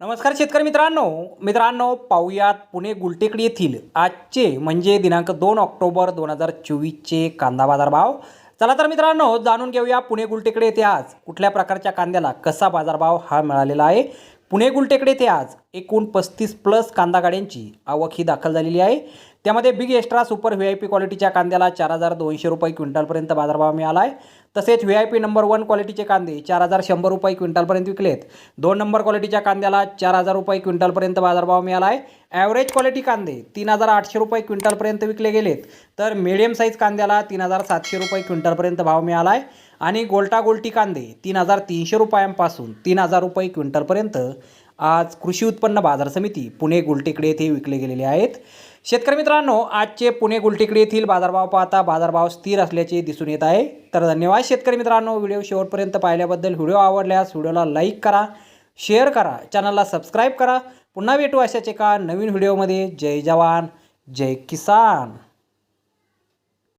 नमस्कार शेतकरी मित्रांनो. मित्रांनो पाहुयात पुणे गुलटेकडी येथील आजचे म्हणजे दिनांक दोन ऑक्टोबर दोन हजार चोवीसचे कांदा बाजार भाव चला तर मित्रांनो जाणून घेऊया पुणे गुलटेकडे येथे आज कुठल्या प्रकारच्या कांद्याला कसा बाजारभाव हा मिळालेला आहे. पुणे गुलटेकडे येथे आज एकूण पस्तीस प्लस कांदा गाड्यांची आवक ही दाखल झालेली आहे. त्यामध्ये big extra super V I P क्वालिटीच्या कांद्याला चार हजार दोनशे रुपये क्विंटलपर्यंत बाजारभाव मिळाला आहे तसेच V I P number one क्वालिटीचे कांदे चार हजार शंभर रुपये क्विंटलपर्यंत विकलेत. दोन नंबर क्वालिटीच्या कांद्याला चार हजार रुपये क्विंटलपर्यंत बाजारभाव मिळाला आहे ॲव्हरेज क्वालिटी कांदे तीन हजार आठशे रुपये क्विंटलपर्यंत विकले गेलेत. तर मिडियम साईज कांद्याला तीन हजार सातशे रुपये क्विंटलपर्यंत भाव मिळाला आहे आणि गोल्टा गोल्टी कांदे तीन हजार तीनशे रुपयांपासून तीन हजार रुपये क्विंटलपर्यंत आज कृषी उत्पन्न बाजार समिती पुणे गुलटेकडे येथे विकले गेलेले आहेत. शेतकरी मित्रांनो आजचे पुणे गुलटेकडे येथील बाजारभाव पाहता बाजारभाव स्थिर असल्याचे दिसून येत आहे. तर धन्यवाद शेतकरी मित्रांनो व्हिडिओ शेवटपर्यंत पाहिल्याबद्दल व्हिडिओ आवडल्यास व्हिडिओला लाईक करा शेअर करा चॅनलला सबस्क्राईब करा. पुन्हा भेटू अशाच एका नवीन व्हिडिओमध्ये. जय जवान जय किसान.